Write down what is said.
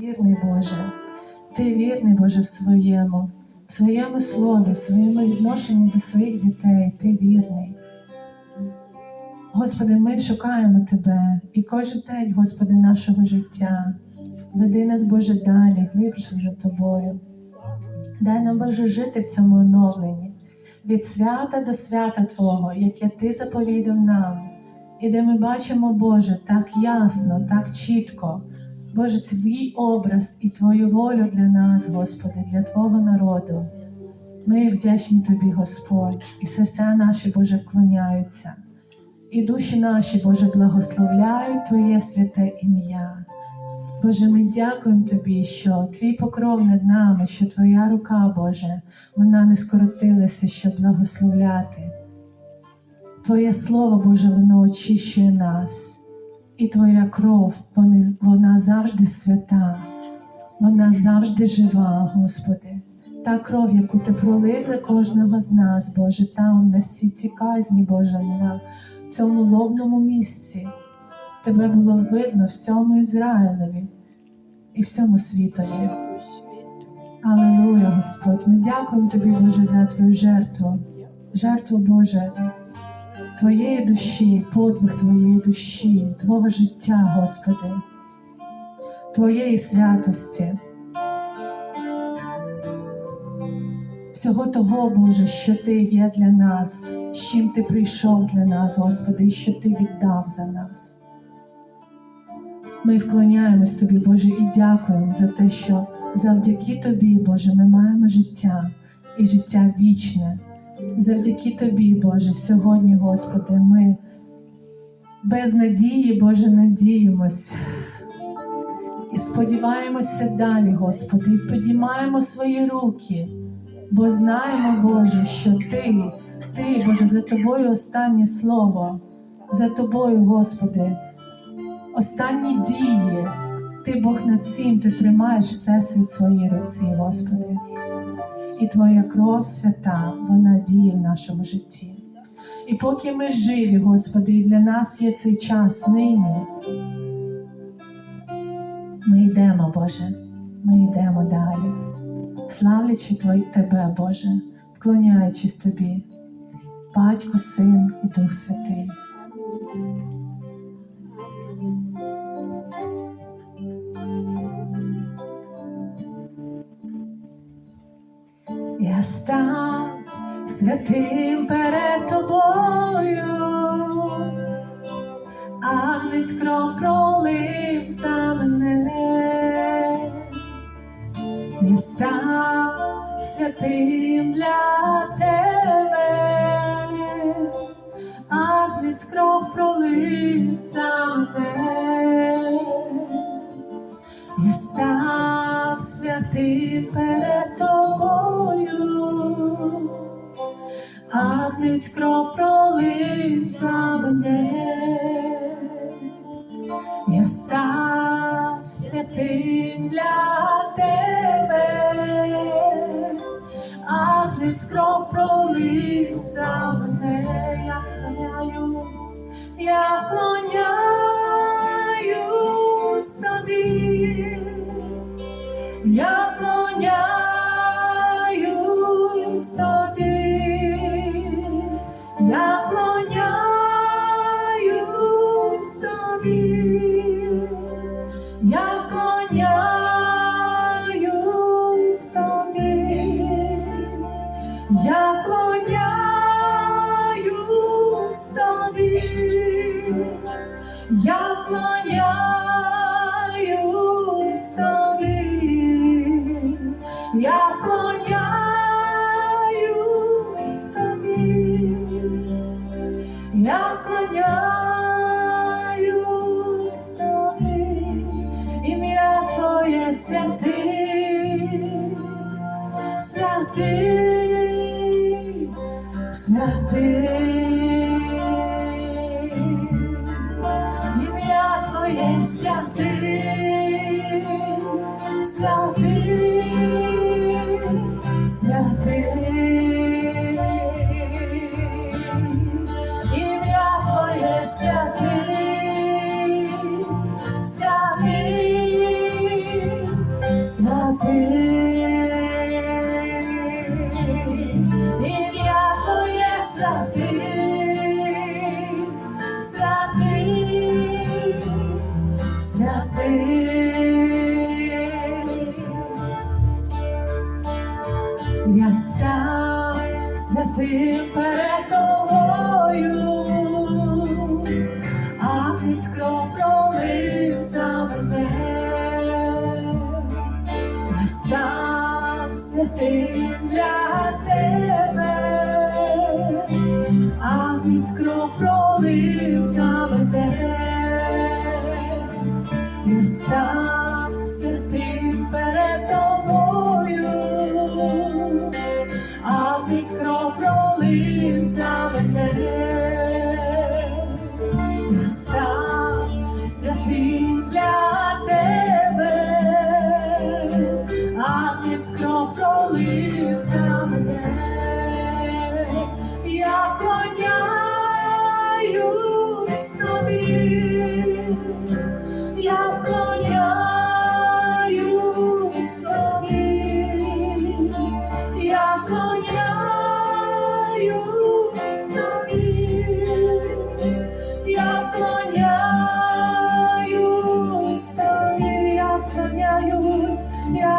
Вірний Боже, Ти вірний Боже в своєму, в своєму слові, в своєму відношенні до своїх дітей, Ти вірний. Господи, ми шукаємо Тебе і кожен день, Господи, нашого життя. Веди нас, Боже, далі, глибше за Тобою. Дай нам, Боже, жити в цьому оновленні, від свята до свята Твого, яке Ти заповідав нам, і де ми бачимо, Боже, так ясно, так чітко. Боже, твій образ і Твою волю для нас, Господи, для Твого народу. Ми вдячні Тобі, Господь, і серця наші, Боже, вклоняються, і душі наші, Боже, благословляють Твоє святе ім'я. Боже, ми дякуємо Тобі, що Твій покров над нами, що Твоя рука, Боже, вона не скоротилася, щоб благословляти. Твоє Слово, Боже, воно очищує нас. І Твоя кров, вони, вона завжди свята, вона завжди жива, Господи. Та кров, яку Ти пролив за кожного з нас, Боже, там, на цій цій казні, Боже, на цьому лобному місці. Тебе було видно всьому Ізраїлеві і всьому світові. Аллилуйя, Господь! Ми дякуємо Тобі, Боже, за Твою жертву, жертву Боже. Твоєї душі, подвиг Твоєї душі, Твого життя, Господи, Твоєї святості, всього того, Боже, що Ти є для нас, з чим Ти прийшов для нас, Господи, і що Ти віддав за нас. Ми вклоняємось Тобі, Боже, і дякуємо за те, що завдяки Тобі, Боже, ми маємо життя і життя вічне. Завдяки Тобі, Боже, сьогодні, Господи, ми без надії, Боже, надіємось. І сподіваємося далі, Господи, і підіймаємо свої руки, бо знаємо, Боже, що Ти, Ти, Боже, за Тобою останнє слово, за Тобою, Господи, останні дії. Ти Бог над всім, Ти тримаєш всесвіт в своїй руці, Господи і Твоя кров свята, вона діє в нашому житті. І поки ми живі, Господи, і для нас є цей час нині, ми йдемо, Боже, ми йдемо далі, славлячи Тебе, Боже, вклоняючись Тобі, Батько, Син і Дух Святий. Я став святим перед тобою, Агнець кров пролив за мене, я став святим для тебе, Агнець кров пролив за мене. Я став святим Агнець кров пролив за мене, я став святим для тебе, а кров пролив за мене, я вклоняюсь, я святий, святий, ім'я Твоє святий, святий, святий, перед тобою, Агнець кров пролив тим для тебе, Агнець кров пролив за мене. sun. Yeah.